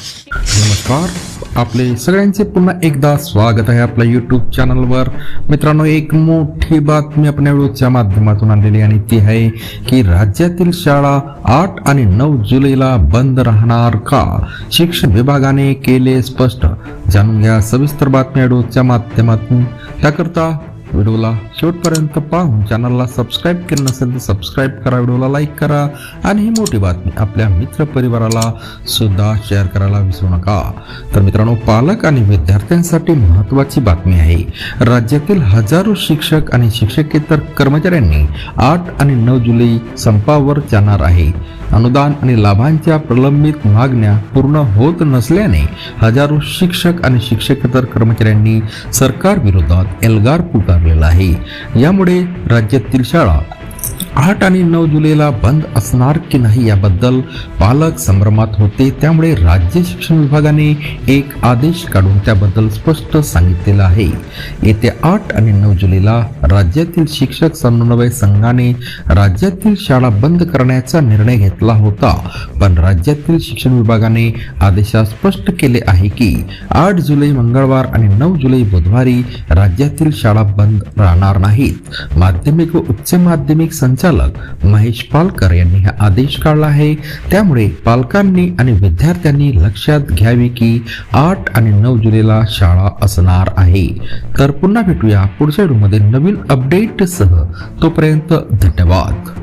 नमस्कार. आपले सगळ्यांचे पुन्हा एकदा स्वागत आहे आपल्या यूट्यूब चॅनलवर मित्रांनो एक मोठी बातमी आपण व्हिडिओच्या माध्यमातून आणलेली आणि ती आहे की राज्यातील शाळा आठ आणि नऊ जुलैला बंद राहणार का? शिक्षण विभागाने केले स्पष्ट. जाणून घ्या सविस्तर बातम्या व्हिडिओच्या माध्यमातून. त्याकरता व्हिडिओला शेवटपर्यंत पाहून चॅनलला सबस्क्राईब केलं नसेल तर सबस्क्राईब करा व्हिडिओला लाईक करा आणि ही मोठी बातमी आपल्या मित्र परिवाराला सुद्धा शेअर करायला विसरू नका. तर मित्रांनो पालक आणि विद्यार्थ्यांसाठी महत्त्वाची बातमी आहे. राज्यातील हजारो शिक्षक आणि शिक्षकेतर कर्मचाऱ्यांनी आठ आणि नऊ जुलै संपावर जाणार आहे. अनुदान आणि लाभांच्या प्रलंबित मागण्या पूर्ण होत नसल्याने हजारो शिक्षक आणि शिक्षकेतर कर्मचाऱ्यांनी सरकार विरोधात एल्गार पुकारलेला आहे. यामुळे राज्यातील शाळा आठ आणि नऊ जुलैला बंद असणार की नाही याबद्दल पालक संभ्रमात होते. त्यामुळे राज्य शिक्षण विभागाने एक आदेश काढून त्याबद्दल स्पष्ट सांगितलेलं आहे. येत्या आठ आणि नऊ जुलैला राज्यातील शिक्षक समन्वय संघाने राज्यातील शाळा बंद करण्याचा निर्णय घेतला होता. पण राज्यातील शिक्षण विभागाने आदेशात स्पष्ट केले आहे की आठ जुलै मंगळवार आणि नऊ जुलै बुधवारी राज्यातील शाळा बंद राहणार नाहीत. माध्यमिक व उच्च माध्यमिक संचालक महेश पालकर यांनी हा आदेश काढला आहे. त्यामुळे पालकांनी आणि विद्यार्थ्यांनी लक्षात घ्यावे की आठ आणि नऊ जुलैला शाळा असणार आहे. तर पुन्हा भेटूया पुढच्या व्हिडिओमध्ये नवीन अपडेटसह तोपर्यंत धन्यवाद.